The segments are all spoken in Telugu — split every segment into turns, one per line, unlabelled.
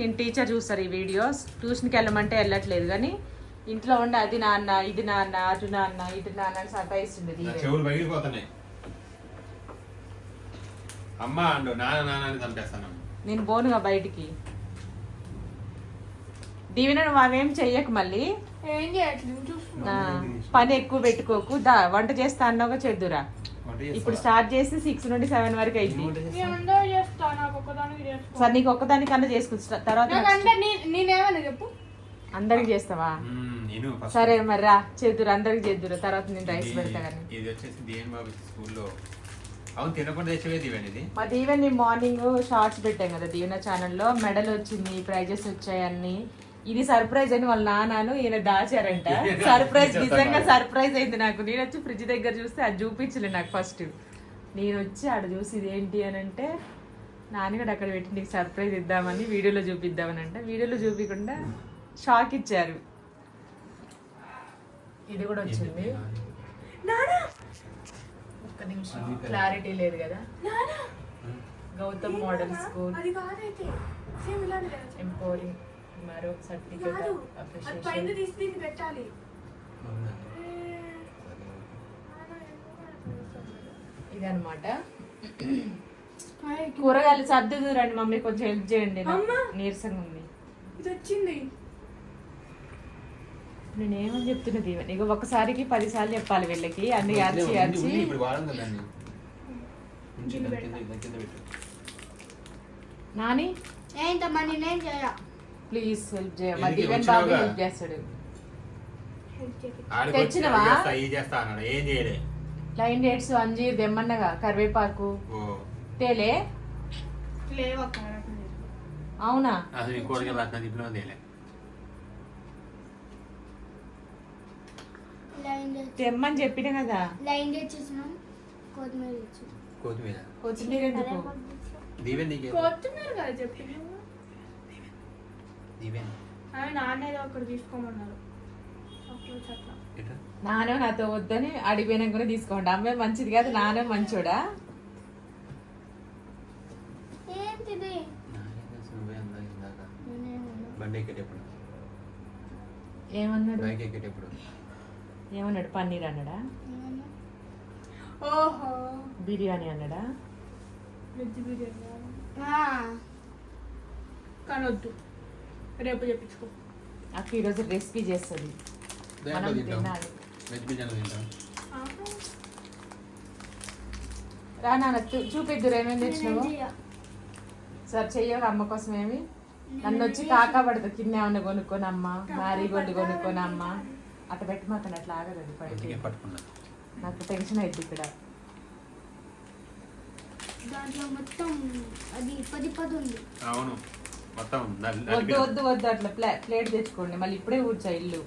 నేను టీచర్ చూస్తారు ఈ వీడియోస్ ట్యూషన్కి వెళ్ళమంటే వెళ్ళట్లేదు కానీ ఇంట్లో ఉండి అది నాన్న ఇది నాన్న అటు నాన్న ఇటు నాన్న అని సతాయిస్తుంది
అమ్మ అండు నాన్న నాన్న చంపేస్తాను
నేను పోనుగా బయటికి. దీవెన నువ్వు అవేం చెయ్యకు మళ్ళీ.
ఏం చేయట్లేదు చూస్తున్నా
ఆ, పని ఎక్కువ పెట్టుకోకు. దా వంట చేస్తా అన్నావుగా చెద్దురా ఇప్పుడు స్టార్ట్ చేసి సిక్స్ నుండి సెవెన్ వరకు అయింది
నాకు
సరే నీకు ఒక్కదానికన్నా చేసుకో తర్వాత
నాకు అంటే నీ- నేనేమన్నా చెప్పు.
అందరికి చేస్తావా? సరే మరి రా చేద్దురు అందరికి చేద్దురు తర్వాత నేను రైస్
ఇది-
పెడతా కానీ.
ఇది వచ్చేసి దేని బాబు స్కూల్లో. అవును తినకుండా తెచ్చవే దీవెన్ ఇది?
మా దీవెన్ మార్నింగ్ షార్ట్స్ పెట్టాం కదా దీవెన ఛానల్లో. మెడల్ వచ్చింది ప్రైజెస్ వచ్చాయన్ని ఇది సర్ప్రైజ్ అని వాళ్ళ నాన్నను ఈయన దాచారంట. సర్ప్రైజ్ నిజంగా సర్ప్రైజ్ అయింది నాకు. నేను వచ్చి ఫ్రిడ్జ్ దగ్గర చూస్తే అది చూపించలే నాకు ఫస్ట్. నేను వచ్చి ఆడ చూసి ఇది ఏంటి అని అంటే నాన్నగడు అక్కడ పెట్టి నీకు సర్ప్రైజ్ ఇద్దామని వీడియోలో చూపిద్దామని అంటే. వీడియోలో చూపించకుండా షాక్ ఇచ్చారు. ఇది కూడా వచ్చింది. ఒక్క నిమిషం. క్లారిటీ లేదు కదా? Gautam model school.
అది కాదైతే సేమ్ ఇలాంటి కదా.
ఎంపోరింగ్ మరో సర్టిఫికేట్ అప్రిషియేషన్
పెట్టాలి.
ఇది అనమాట కూరగాయలు సర్దుదు రండి మమ్మీ కొంచెం హెల్ప్ చేయండి. నీరసంగా ఉంది.
ఇది వచ్చింది
నేను ఏమని చెప్తున్నా దీవెన్? ఇక ఒకసారికి పది సార్లు చెప్పాలి వీళ్ళకి. అన్ని అరిచి అరిచి నాని?
చేయ?
ప్లీజ్ హెల్ప్ దీవెన్ బాబు? హెల్ప్ చేస్తాడు. తెచ్చినవా? లైన్ డేట్స్ అంజీర్ దెమ్మన్నగా కరివేపాకు.
ఓ.
తేలే? అవునా?
అసలు రాసిన తేలే.
లైన్
తెమ్మని చెప్పిన కదా?
లైన్ తెచ్చేసినాం కొత్తిమీర
కొత్తిమీర.
కొత్తిమీర ఎందుకు?
దీవెన్ నీకే
కొత్తిమీర కదా చెప్పి
దీవెన్.
అవి నాన్నేదో ఒకటి తీసుకోమన్నారు.
నాన్న నాతో వద్దని అడిగిపోయినాక తీసుకోండి. అమ్మాయి మంచిది కాదు నాన్న మంచోడా
ఏంటిది
నాకేం తెలుసు నువ్వే అందా ఇందాక
నేనేమన్నా
బండి ఎక్కేటప్పుడు
ఏమన్నాడు?
బైక్ ఎక్కేటప్పుడు
ఏమన్నాడు? పన్నీర్ అన్నాడా?
ఓహో.
బిర్యానీ అన్నాడా?
వెజ్ బిర్యానీ
ఆ,
కానీ వద్దు రేపు చెప్పించుకో.
అక్క ఈరోజు రెసిపీ చేస్తుంది. మనం
తింటాం?
తినాలి.
వెజ్ బిర్యానీ తింటాం.
రా నాన్న చూపిద్దురు ఏమేమి తెచ్చినావు. సార్ చెయ్యవు? అమ్మ కోసం ఏమి నన్ను వచ్చి కాకా పడదు కింద ఏమన్నా కొనుక్కొని అమ్మ మ్యారీ గోల్డ్ కొనుక్కొని అమ్మ అట్ట పెట్టి మాత్రం అట్లా ఆగదు
పట్టుకున్నా
నాకు టెన్షన్ అయింది ఇక్కడ
దాంట్లో మొత్తం అది పది పది ఉంది
అవును మొత్తం నల్-
వద్దు. వద్దు వద్దు అట్లా ప్లే ప్లేట్ తెచ్చుకోండి మళ్ళీ ఇప్పుడే కూర్చో ఇల్లు.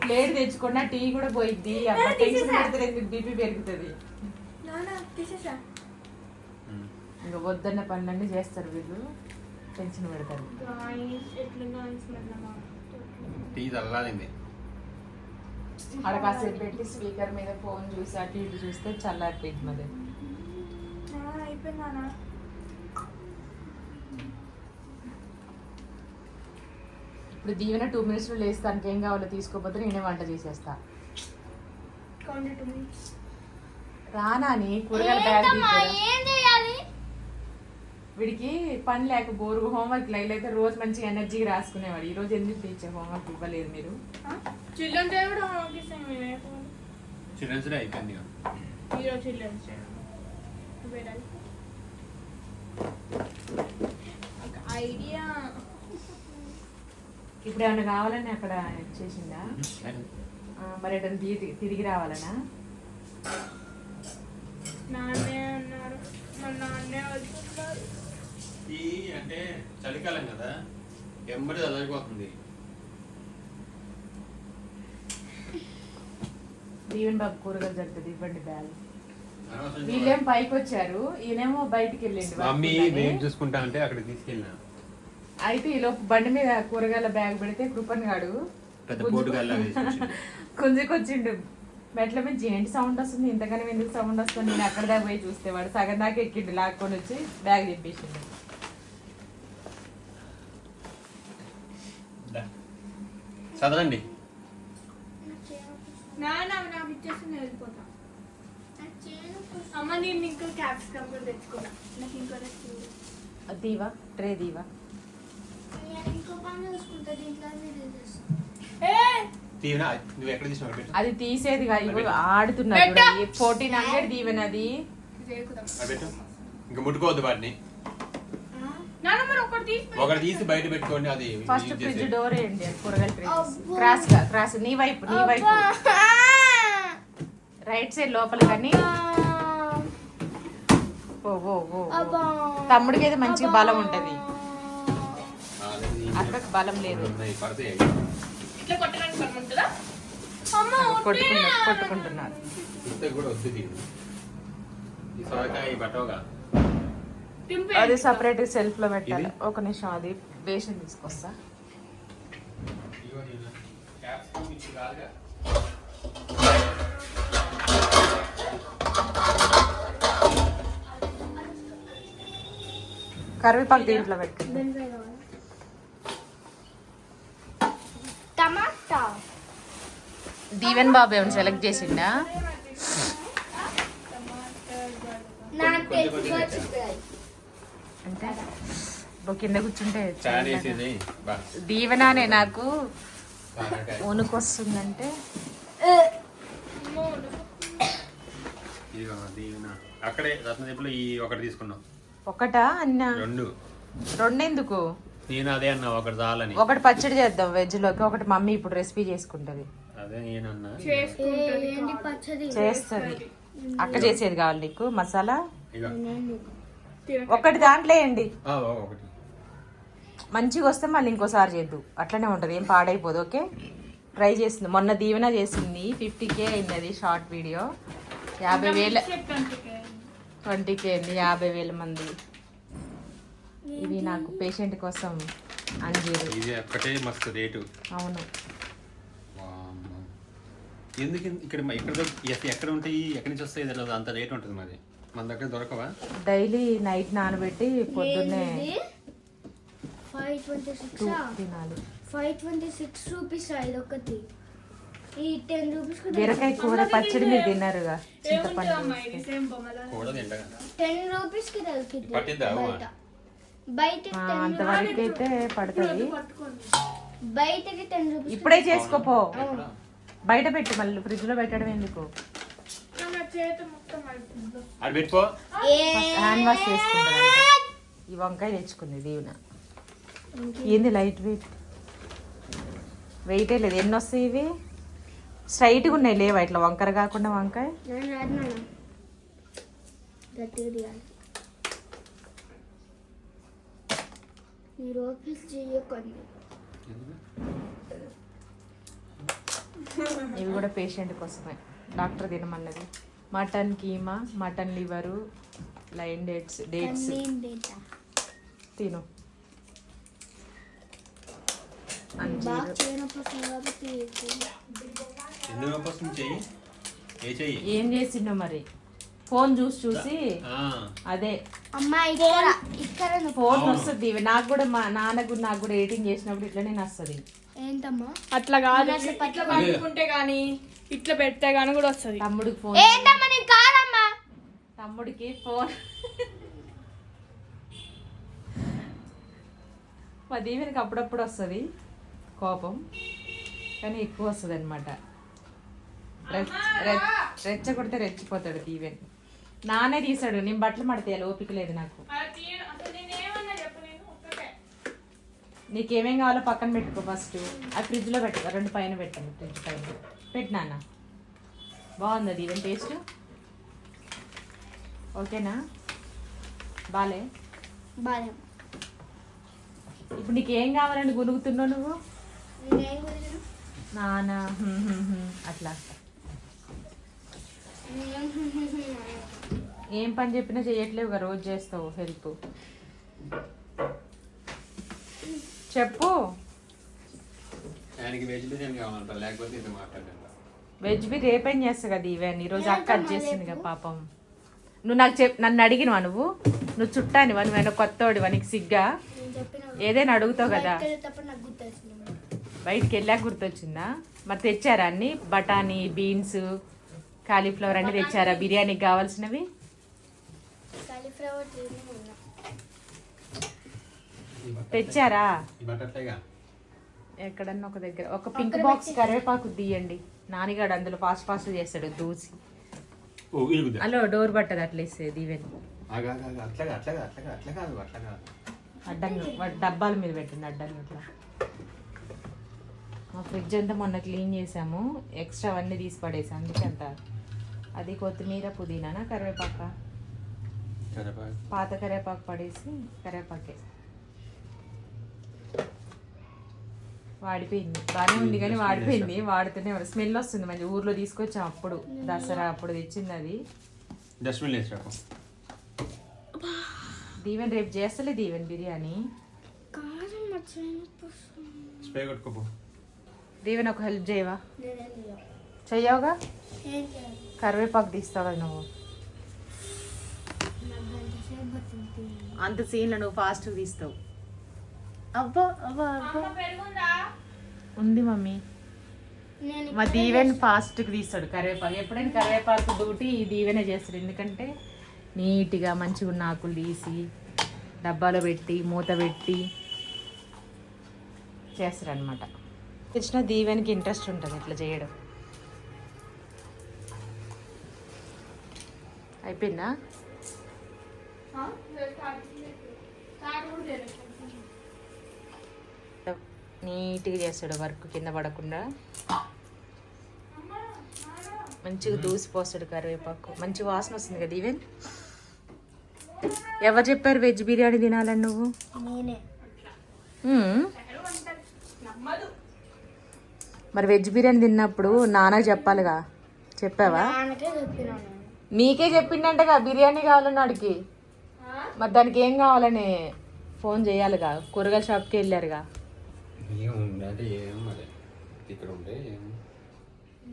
ప్లేట్ తెచ్చుకున్నా టీ కూడా పోయిద్ది పెడితే మీకు బీపీ పెరుగుతుంది. ఇంకా వద్దన్న పనులన్నీ చేస్తారు వీళ్ళు. టెన్షన్ పెడతారు.
టీ చల్లారింది.
ఆడ కాసేపు పెట్టి స్పీకర్ మీద ఫోన్ చూసి అటు ఇటు చూస్తే చల్లారిపోయింది మరి
అయిపోయిందా
ఇప్పుడు దీవెన టూ మినిట్స్లో లేస్తానికి ఏం కావాలో తీసుకోపోతే నేనే వంట చేసేస్తా. రానా అని కూరగాయల బ్యాగ్
ఏంటమ్మా
తీసుకురా.
ఏం చేయాలి
వీడికి పని లేక బోరు హోంవర్క్ అయితే రోజు మంచిగా ఎనర్జీగా రాసుకునేవాడు. ఈ రోజు ఎందుకు టీచర్ హోంవర్క్ ఇవ్వలేదు మీరు?
చిల్డ్రన్ డే కూడా హోంవర్క్ ఇస్తాం
చిల్డ్రన్స్ డే అయిపోయింది.
ఈరోజు చిల్డ్రన్స్ డే ఒక ఐడియా
ఇప్పుడు ఏమైనా కావాలని అక్కడ చేసిందా? మరి ఎటన్నా తిరిగి తిరిగి రావాలనా?
నాన్నే అన్నారు. మా నాన్నే వస్తున్నారు
ఈ అంటే చలికాలం కదా ఎంబడి చదివిపోతుంది
దీవెన్ బాబు కూరగాయలు జరుగుతుంది ఇవ్వండి బ్యాగ్. వీళ్ళేం పైకి వచ్చారు ఈయనేమో బయటికి వెళ్ళిండు
మమ్మీ. నేను చూసుకుంటా అంటే అక్కడికి తీసుకెళ్ళినా.
అయితే ఈ లోపు బండి మీద కూరగాయల బ్యాగ్ పెడితే కృపన్ గాడు. కొంచెకొచ్చిండు మెట్ల మీద జేంటి సౌండ్ వస్తుంది? ఇంతగానే ఎందుకు సౌండ్ వస్తుంది? నేను అక్కడ దాకా పోయి చూస్తే వాడు సగం దాకా ఎక్కిండు లాక్కొని వచ్చి బ్యాగ్ చెప్పేసిండు
చదవండి
అమ్మ నేను ఇంకా క్యాప్సికమ్ కూడా తెచ్చుకున్నా. నాకు ఇంకో
దీవా? ట్రే దీవా? అది తీసేది కాదు ఇగో ఆడుతున్నారు ఫోర్టీన్ హండ్రెడ్ దీవెనది.
ఇంకా ముట్టుకోవద్దు వాటిని
ఒకటి తీసి
బయట పెట్టుకోండి అది
ఫస్ట్ ఫ్రిడ్జ్. డోర్ వేయండి కూరగాయల ఫ్రిడ్జ్.
క్రాస్గా
క్రాస్ నీ వైపు నీ వైపు. రైట్ సైడ్ లోపల కానీ. ఓ ఓ ఓ, ఓ. తమ్ముడికి అయితే మంచిగా బలం ఉంటది. అక్కకి బలం లేదు. కొట్టుకున్నారు కొట్టుకుంటున్నారు. అది సపరేట్ సెల్ఫ్లో పెట్టాలి? ఒక నిమిషం అది బేషన్ తీసుకొస్తా. కరివేపాకు దీంట్లో
టమాటా.
దీవెన్ బాబు ఏమైనా సెలెక్ట్ చేసిండా
నాకు
కొంచెం
తెలుసు
కొంచెం
చిక్కుడాయి
అంటే ఓ కింద కూర్చుంటే దీవెనానే నాకు వణుకొస్తుందంటే
అక్కడే రత్నదీపులో ఈ ఒకటి తీసుకున్నాం
ఒకటా అన్న?
రెండు.
రెండెందుకు?
నేను అదే అన్నా ఒకటి చాలని.
ఒకటి పచ్చడి చేద్దాం వెజ్లోకి ఒకటి మమ్మీ ఇప్పుడు రెసిపీ చేసుకుంటది.
అదే నేనన్నా.
చేసుకుంటుంది.
ఏంటి పచ్చడి?
చేస్తుంది. అక్క చేసేది కావాలి నీకు మసాలా? ఒకటి దాంట్లో వేయండి.
ఆ, ఓ, ఒకటి.
మంచిగా వస్తే మళ్ళీ ఇంకోసారి చేద్దు. అట్లనే ఉంటుంది ఏం పాడైపోదు ఓకే? ట్రై చేసింది మొన్న దీవెన చేసింది ఫిఫ్టీ కే అయింది అది షార్ట్ వీడియో. యాభై వేల ట్వంటీ కే అయింది. యాభై వేల మంది. ఇవి నాకు పేషెంట్ కోసం అంజీరు.
ఇది ఒక్కటే మస్తు రేటు.
అవును.
ఎందుకు ఇక్కడ ఇక్కడ ఎక్కడ ఉంటాయి? ఎక్కడి నుంచి వస్తాయి? తెలియదు. అంత రేట్ ఉంటుంది మరి. మన దగ్గర దొరకవా?
డైలీ నైట్ నానబెట్టి పొద్దున్నే
ఫైవ్ ట్వంటీ సిక్స్
తినాలి.
ఫైవ్ ట్వంటీ సిక్స్ రూపీస్ ఇది ఒకటి ఈ టెన్ రూపీస్
బీరకాయ కూర పచ్చడి మీరు తిన్నారుగా? చింతపండు
టెన్ రూపీస్కి దొరికింది
పట్టిద్దా? అవ్వ?
బయట బయట
ఆ,
10
అంతవరకు అయితే పడుతుంది.
బయటకి టెన్ రూపీస్
ఇప్పుడే చేసుకోపో. బయట పెట్టి మళ్ళీ ఫ్రిడ్జ్లో పెట్టడం ఎందుకు
నా చేతి మొత్తం అయిపోయింది
అది పెట్టుకో.
హ్యాండ్ వాష్ చేసుకుంటారు ఈ వంకాయ తెచ్చుకుంది దీవెన. ఏంది లైట్ వెయిట్? వెయిటే లేదు. ఎన్ని వస్తాయి ఇవి? స్ట్రైట్గా ఉన్నాయి లేవా? ఇట్లా వంకర కాకుండా వంకాయ?
మీరు ఓపెన్ చేయకండి.
ఇవి కూడా పేషెంట్ కోసమే. Doctor తినమన్నది. Mutton keema mutton liver line dates dates. తిను.
ఏ చెయ్యి?
ఏం చేసిండో మరి? ఫోన్ చూసి చూసి అదే. ఫోన్ వస్తుంది. నాకు కూడా మా నాన్నకు నాకు కూడా ఎడిటింగ్ చేసినప్పుడు ఇట్లనే నస్తుంది.
ఏంటమ్మా?
అట్లా కాదు. ఇట్లా పట్టుకుంటే గానీ ఇట్లా పెడితే గానీ కూడా వస్తుంది.
తమ్ముడికి ఫోన్
ఏంటమ్మా నీకు కాదమ్మా?
తమ్ముడికి ఫోన్. మా దీవెనకి అప్పుడప్పుడు వస్తుంది కోపం కానీ ఎక్కువ వస్తుంది అనమాట రెచ్చ కొడితే రెచ్చిపోతాడు దీవెన్. నానే తీసాడు నేను బట్టలు మడతాయాలి ఓపిక లేదు నాకు
అసలు నేనేమన్నా చెప్పు నేను ఒక్కటే
నీకేమేం కావాలో పక్కన పెట్టుకో ఫస్ట్ ఆ ఫ్రిడ్జ్లో పెట్టుకో. రెండు పైన పెట్టండి ఫ్రిడ్జ్ పైన పెట్టినానా బాగుంది అది. ఈవెన్ టేస్ట్ ఓకేనా? బాలే?
బాగా
ఇప్పుడు నీకు ఏం కావాలని గునుగుతున్నావు నువ్వు?
నేనేం
అట్లా. ఏం పని చెప్పినా చేయట్లేవు రోజు చేస్తావు హెల్ప్. చెప్పు.
ఆయనకి వెజిటేరియన్ కావాలంట లేకపోతే ఇది మాట్లాడంట.
వెజ్ బి రేపేం చేస్తా కదా ఈవెన్? ఈరోజు అక్క చేసింది కదా పాపం. నువ్వు నాకు చెప్ నన్ను అడిగినవా నువ్వు? నువ్వు చుట్టానివా నువ్వేనా కొత్తవాడివా నీకు సిగ్గా? ఏదైనా అడుగుతావు కదా? బయటికి వెళ్ళాక గుర్తొచ్చిందా? మరి తెచ్చారా అన్ని? బఠానీ బీన్స్ కాలీఫ్లవర్ అన్ని తెచ్చారా? బిర్యానీకి కావాల్సినవి?
కాలీఫ్లవర్
తెచ్చారా? ఎక్కడన్నా ఒక దగ్గర. ఒక పింక్ బాక్స్ కరివేపాకు తీయండి. నానిగాడు అందులో ఫాస్ట్ ఫాస్ట్ చేస్తాడు దూసి. హలో డోర్ పట్టదు అట్లా ఇస్తుంది ఈవెన్
ఆగా ఆగా అట్లాగా అట్లాగా అట్లాగా అట్లా కాదు అట్లా కాదు
అడ్డంగా డబ్బాల మీద పెట్టండి అడ్డంగా అట్లా. మా ఫ్రిడ్జ్ అంతా మొన్న క్లీన్ చేసాము. ఎక్స్ట్రా అవన్నీ తీసి పడేసాం అందుకే అంత. అది కొత్తిమీర పుదీనానా కరివేపాక.
కరివేపాకు.
పాత కరివేపాకు పడేసి కరివేపాకే. వాడిపోయింది. బాగానే ఉంది కానీ వాడిపోయింది. వాడుతూనే స్మెల్ వస్తుంది. మంచి ఊర్లో తీసుకొచ్చాం అప్పుడు. దసరా అప్పుడు తెచ్చింది అది.
డస్ట్బిన్
దీవెన్ రేపు చేస్తలే దీవెన్ బిర్యానీ. దీవెన్ ఒక హెల్ప్ చేయవా? చెయ్యవుగా? కరివేపాకు తీస్తావు నువ్వు? అంత సీన్లో నువ్వు ఫాస్ట్గా తీస్తావు. అబ్బా అబ్బా అబ్బా. ఉంది మమ్మీ. మా దీవెన్ ఫాస్ట్గా తీస్తాడు కరివేపాకు ఎప్పుడైనా కరివేపాకు ఈ దీవెనే చేస్తాడు. ఎందుకంటే నీట్గా మంచిగా ఉన్న ఆకులు తీసి డబ్బాలో పెట్టి మూత పెట్టి చేస్తారనమాట తెచ్చిన దీవెనికి ఇంట్రెస్ట్ ఉంటుంది ఇట్లా చేయడం. అయిపోయిందా?
కూడా
నీట్గా చేస్తాడు వర్క్ కింద పడకుండా. మంచిగా దూసిపోస్తాడు కరివేపాకు. మంచి వాసన వస్తుంది కదా ఈవెన్? ఎవరు చెప్పారు వెజ్ బిర్యానీ తినాలని నువ్వు? మరి వెజ్ బిర్యానీ తిన్నప్పుడు నాన్నకు చెప్పాలిగా? చెప్పావా. నీకే చెప్పిండంటగా బిర్యానీ కావాలని వాడికి మరి దానికి ఏం కావాలని ఫోన్ చేయాలిగా? కూరగాయల షాప్కి వెళ్ళారుగా?
ఏముంది అంటే ఏం మరి? ఇక్కడ ఉంటే ఏం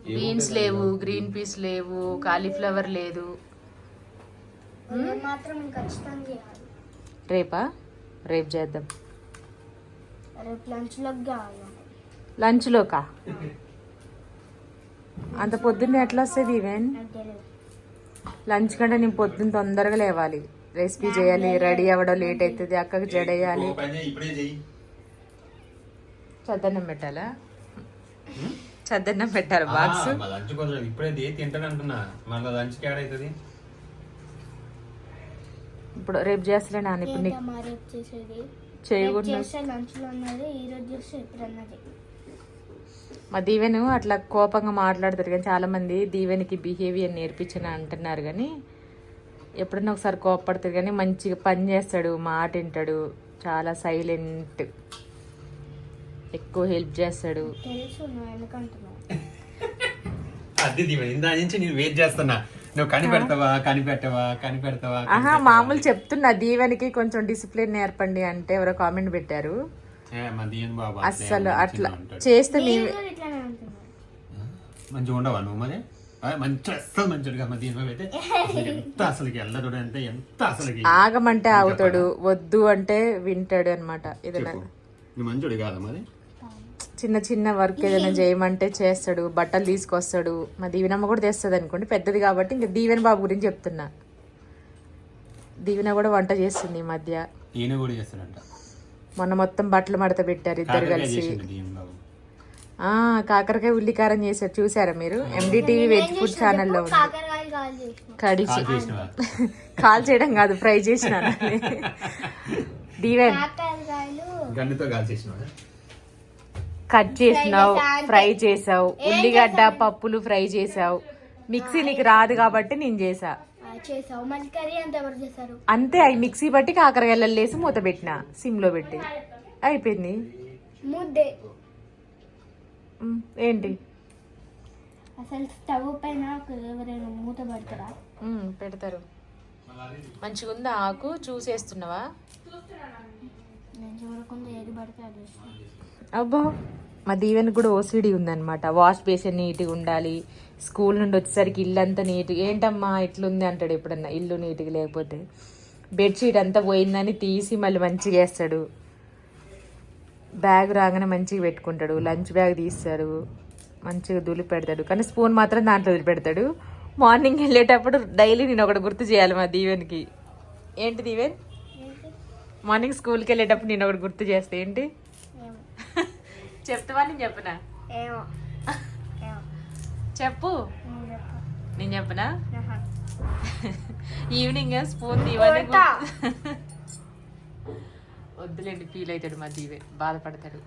బీన్స్ లేవు గ్రీన్ పీస్ లేవు కాలీఫ్లవర్ లేదు. రేపా? రేపు చేద్దాం.
లంచ్లోకి
అంత పొద్దున్నే ఎట్లా వస్తుంది ఈవెన్? లంచ్ కంటే నేను పొద్దున్న తొందరగా లేవాలి. రెసిపీ చేయాలి రెడీ అవ్వడం లేట్ అవుతుంది అక్కకి జడేయాలి. చద్దన్నం పెట్టాలా? చద్దన్నం పెట్టాలి బాక్స్
లంచ్ ఇప్పుడే తింటాను మళ్ళీ అవుతుంది?
ఇప్పుడు రేపు చేస్తలే నాన్న ఇప్పుడు నీకు చేయకుండా మా దీవెను అట్లా కోపంగా మాట్లాడతారు కానీ చాలా మంది దీవెనికి బిహేవియర్ నేర్పించిన అంటున్నారు కానీ ఎప్పుడన్నా ఒకసారి కోపడతారు కానీ మంచిగా పని చేస్తాడు మాట వింటాడు చాలా సైలెంట్ ఎక్కువ హెల్ప్ చేస్తాడు.
తెలుసు నువ్వు ఎందుకంటున్నావు
అది దీవెన ఇందా నుంచి నేను వెయిట్ చేస్తున్నా. నువ్వు కనిపెడతావా కనిపెట్టవా కనిపెడతావా
ఆహా మామూలు చెప్తున్నా దీవెనికి కొంచెం డిసిప్లిన్ నేర్పండి అంటే ఎవరో కామెంట్ పెట్టారు.
ఏ, మా దీవెన బాబు
అస్సలు
అట్లే మంచిగా.
చేస్తే మీ
నేను కూడా ఇట్లానే అంటున్నాను
మంచిగా ఉండవా నువ్వు మరి? ఆ, మంచి అస్సలు మంచిగా మా దీని అయితే. ఎంత అసలుకి అంటే ఎంత అసలుకి?
ఆగమంటే ఆగుతాడు వద్దు అంటే వింటాడు అనమాట ఏదైనా
నువ్వు మంచోడు కాదా మరి?
చిన్న చిన్న వర్క్ ఏదైనా చేయమంటే చేస్తాడు బట్టలు తీసుకొస్తాడు. మా దీవెనమ్మ కూడా తెస్తుంది అనుకోండి పెద్దది కాబట్టి ఇంకా దీవెన బాబు గురించి చెప్తున్నా. దీవెన కూడా వంట చేస్తుంది ఈ మధ్య.
ఈయన కూడా చేస్తాడంట.
మొన్న మొత్తం బట్టలు మడత పెట్టారు ఇద్దరు కలిసి. కాకరకాయ ఉల్లికారం చేశారు చూసారా మీరు? ఎండిటీవీ వెజ్ ఫుడ్ ఛానల్లో
చేసిన.
కడిచి.
కాల్
చేయడం కాదు ఫ్రై చేసిన. దీవెన్.
కాకరకాయలు.
గన్నుతో కాల్ చేసినవా?
కట్ చేసినావు ఫ్రై చేసావు ఉల్లిగడ్డ పప్పులు ఫ్రై చేసావు. మిక్సీ నీకు రాదు కాబట్టి నేను చేసా.
అంత
అవి మిక్సీ బట్టి కాకరకాయలు వేసి మూత పెట్టిన సిమ్లో పెట్టి. అయిపోయింది. ఏంటి?
అసలు స్టవ్ పైన మూత పెడతారా?
పెడతారు. మంచిగా ఉందా ఆకు? చూసేస్తున్నావా?
నేను చూడకుండా ఏది పడితే.
అబ్బో మా దీవెన్ కూడా ఓసిడి ఉందన్నమాట. వాష్ బేసిన్ నీట్గా ఉండాలి. స్కూల్ నుండి వచ్చేసరికి ఇల్లు అంతా నీట్గా ఏంటమ్మా ఇట్లుంది? అంటాడు ఎప్పుడన్నా. ఇల్లు నీట్గా లేకపోతే బెడ్షీట్ అంతా పోయిందని తీసి మళ్ళీ మంచిగా వేస్తాడు. బ్యాగ్ రాగానే మంచిగా పెట్టుకుంటాడు. లంచ్ బ్యాగ్ తీస్తాడు. మంచిగా దులి పెడతాడు. కానీ స్పూన్ మాత్రం దాంట్లో వదిలిపెడతాడు మార్నింగ్ వెళ్ళేటప్పుడు డైలీ నేను ఒకటి గుర్తు చేయాలి మా దీవెన్కి. ఏంటి దీవెన్? మార్నింగ్ స్కూల్కి వెళ్ళేటప్పుడు నేను ఒకటి గుర్తు చేస్తే. ఏంటి? చెప్తావా నేను చెప్పనా?
ఏమో.
చెప్పు.
నేను చెప్పను.
ఈవినింగ్ స్పూన్ దీవని
కొడతా.
వద్దులేండి ఫీల్ అవుతాడు మా దీవె బాధపడతాడు.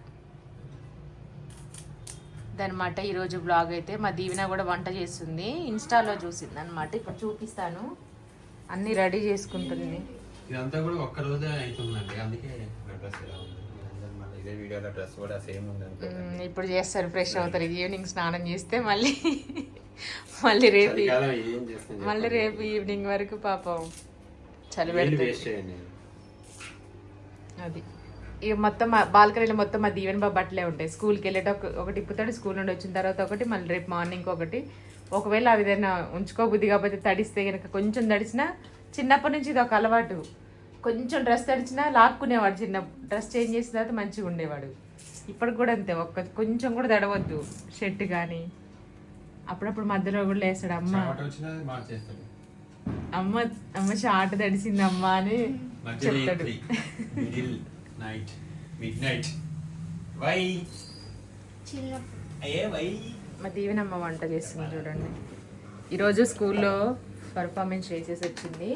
దనమాట ఈరోజు బ్లాగ్ అయితే మా దీవెన కూడా వంట చేస్తుంది. ఇన్స్టాలో చూసింది అనమాట ఇప్పుడు చూపిస్తాను. అన్నీ రెడీ చేసుకుంటుంది.
ఇదంతా కూడా ఒక్క రోజే అవుతుందండి. అందుకే ఇదే వీడియోలో డ్రెస్ కూడా సేమ్ ఉంది
ఇప్పుడు చేస్తారు ఫ్రెష్ అవుతారు. ఈవినింగ్ స్నానం చేస్తే మళ్ళీ మళ్ళీ రేపు మళ్ళీ రేపు ఈవినింగ్ వరకు పాపం చలి పెడుతుంది. అది. ఇక మొత్తం మా బాల్కనీలో మొత్తం మా దీవెన బాబు బట్టలే ఉంటాయి. స్కూల్కి వెళ్ళేట ఒక- ఒకటి ఇప్పుతాడు స్కూల్ నుండి వచ్చిన తర్వాత ఒకటి మళ్ళీ రేపు మార్నింగ్ ఒకటి. ఒకవేళ అవి ఏదైనా ఉంచుకోబుద్ధి కాకపోతే తడిస్తే కనుక కొంచెం తడిచినా చిన్నప్పటి నుంచి ఇది ఒక అలవాటు. కొంచెం డ్రెస్ తడిచినా లాక్కునేవాడు చిన్న డ్రెస్ చేంజ్ చేసిన తర్వాత మంచిగా ఉండేవాడు. ఇప్పటికి కూడా అంతే ఒక్క కొంచెం కూడా తడవద్దు షర్ట్ కానీ అప్పుడప్పుడు మధ్యలో కూడా లేస్తాడు అమ్మ.
చెమట వచ్చినా మార్చేస్తాడు.
అమ్మ అమ్మ షార్ట్ తడిసింది అమ్మ అని చెప్తాడు.
Night midnight why?
చిన్నప్పుడు.
అయ్యే వై?
మా దీవెనమ్మ వంట చేస్తుంది చూడండి. ఈరోజు స్కూల్లో పర్ఫార్మెన్స్ చేసేసి వచ్చింది.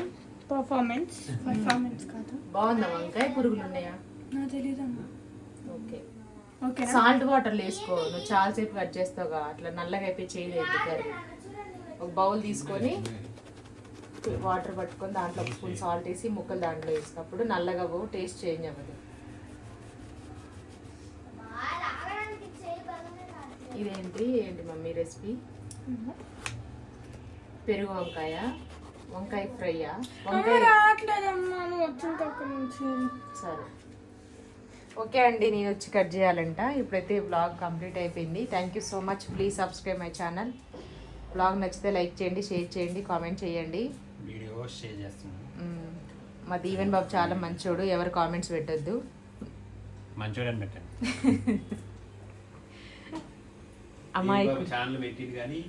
పర్ఫార్మెన్స్ పర్ఫార్మెన్స్ కాదు.
బాగుందా వంకాయ పురుగులు ఉన్నాయా?
నా తెలీదమ్మా.
ఓకే.
ఓకేనా
సాల్ట్ వాటర్ వేసుకో. నువ్వు చాలాసేపు కట్ చేస్తావుగా. అట్లా నల్లగా అయిపోయి చేయలేదు కర్రీ. ఒక బౌల్ తీసుకొని వాటర్ పట్టుకొని దాంట్లో ఒక స్పూన్ సాల్ట్ వేసి ముక్కలు దాంట్లో వేసినప్పుడు నల్లగా పోవు టేస్ట్ చేంజ్ అవ్వదు. ఇదేంటి? ఏంటి మమ్మీ రెసిపీ? పెరుగు వంకాయ. వంకాయ ఫ్రైయా? వంకాయ
రావట్లేదమ్మా నువ్వు వచ్చిన తక్కువ నుంచి.
సరే. ఓకే అండి నేను వచ్చి కట్ చేయాలంట. ఇప్పుడైతే బ్లాగ్ కంప్లీట్ అయిపోయింది. Thank you so much please subscribe my channel vlog నచ్చితే లైక్ చేయండి షేర్ చేయండి కామెంట్ చేయండి.
వీడియో షేర్ చేస్తున్నాను.
మా దీవెన్ బాబు చాలా మంచోడు ఎవరు కామెంట్స్ పెట్టొద్దు.
మంచోడని పెట్టండి.
అమ్మాయి
ఛానల్ పెట్టింది కానీ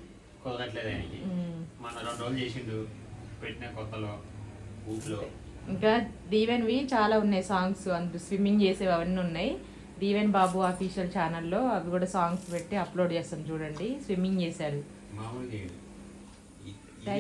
కుదరట్లేదు ఆయనకి. మన రెండు రోజులు చేసిండు. పెట్టిన కొత్తలో ఊపిలో.
ఇంకా దీవెన్వి చాలా ఉన్నాయి సాంగ్స్ అందు స్విమ్మింగ్ చేసేవి అవన్నీ ఉన్నాయి. దీవెన్ బాబు అఫీషియల్ ఛానల్లో అవి కూడా సాంగ్స్ పెట్టి అప్లోడ్ చేస్తాం చూడండి. స్విమ్మింగ్ చేశారు.
మామూలుగా చేయడు. ఈ-